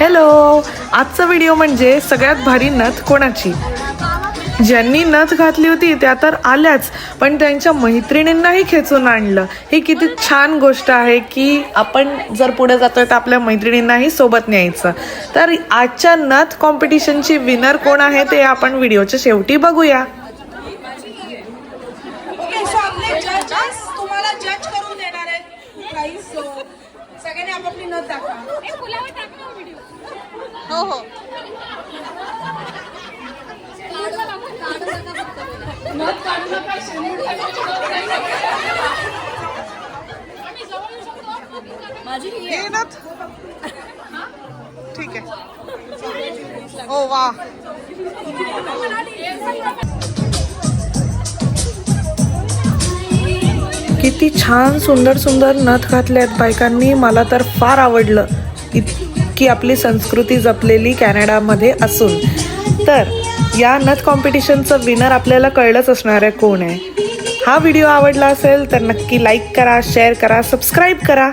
Hello आजचा video म्हणजे सगळ्यात भारी नथ कोणाची? ज्यांनी नथ घातली होती त्या तर आल्याच पण त्यांच्या मैत्रिणींनाही खेचून आणलं. ही किती छान गोष्ट आहे की आपण जर पुढे जातोय तर आपल्या मैत्रिणींनाही सोबत न्यायचं. तर आजच्या नथ कॉम्पिटिशनची विनर कोण आहे ते आपण व्हिडिओच्या शेवटी बघूया. सगळ्यांनी आपापली नथ दाखवा. हो हो. हे नथ ठीक आहे. ओ वा. किती छान सुंदर सुंदर नथ घातले आहेत बायकांनी. मला तर फार आवडलं. इतकी आपली संस्कृती जपलेली कॅनडामध्ये असून. तर या नथ कॉम्पिटिशनचं विनर आपल्याला कळलंच असणार आहे कोण आहे. हा व्हिडिओ आवडला असेल तर नक्की लाईक करा शेअर करा सबस्क्राईब करा.